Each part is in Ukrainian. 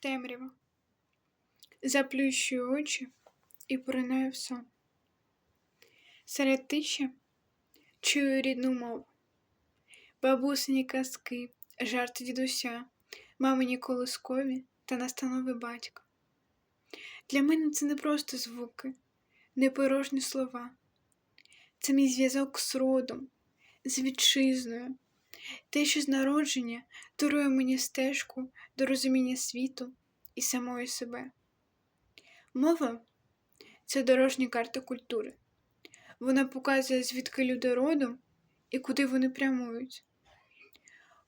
темрява. Заплющую очі і поринаю в сон. Серед тиші чую рідну мову, бабусині казки, жарти дідуся, мамині колискові та настанови батька. Для мене це не просто звуки, не порожні слова. Це мій зв'язок з родом, з вітчизною, те, що з народження дарує мені стежку до розуміння світу і самої себе. Мова це дорожня карта культури. Вона показує, звідки люди родом і куди вони прямують.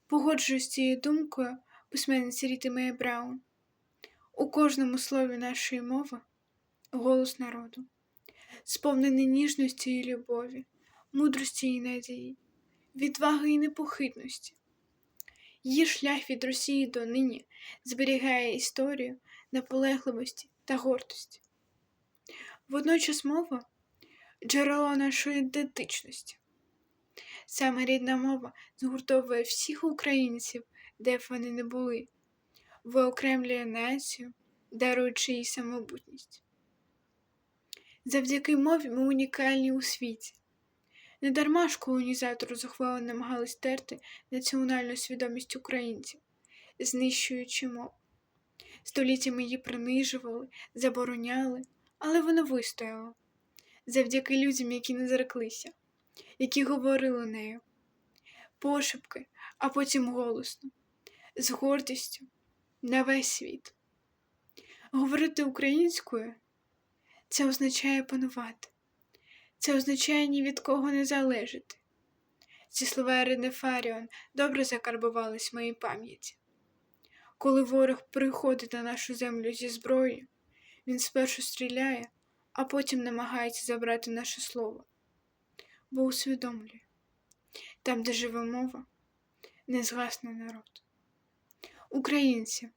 Погоджуюсь з цією думкою письменниці Ріти Меє Браун. У кожному слові нашої мови голос народу, сповнений ніжності і любові, мудрості і надії, відваги і непохитності. Її шлях від Росії до нині зберігає історію наполегливості та гордості. Водночас мова джерело нашої ідентичності. Саме рідна мова згуртовує всіх українців, де б вони не були, виокремлює націю, даруючи їй самобутність. Завдяки мові ми унікальні у світі. Недарма ж колонізатори зухвало намагались терти національну свідомість українців, знищуючи мову. Століттями її принижували, забороняли, але вона вистояла завдяки людям, які не зреклися, які говорили нею, пошепки, а потім голосно, з гордістю на весь світ. Говорити українською це означає панувати, це означає ні від кого не залежати. Ці слова Ірини Фаріон добре закарбувались в моїй пам'яті. Коли ворог приходить на нашу землю зі зброєю, він спершу стріляє, а потім намагається забрати наше слово, бо усвідомлює там, де живе мова, не згасне народ. Українці,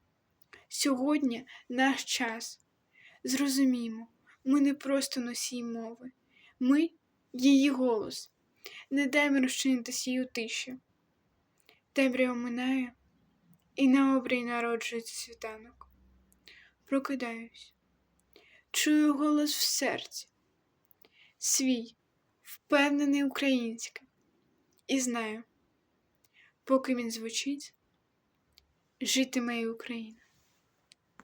сьогодні наш час. Зрозуміємо, ми не просто носій мови, ми її голос. Не даймо розчинитися її у тиші. Темрява минає, і на обрій народжується світанок. Прокидаюсь, чую голос в серці, свій, впевнений український, і знаю, поки він звучить, житиме і Україна.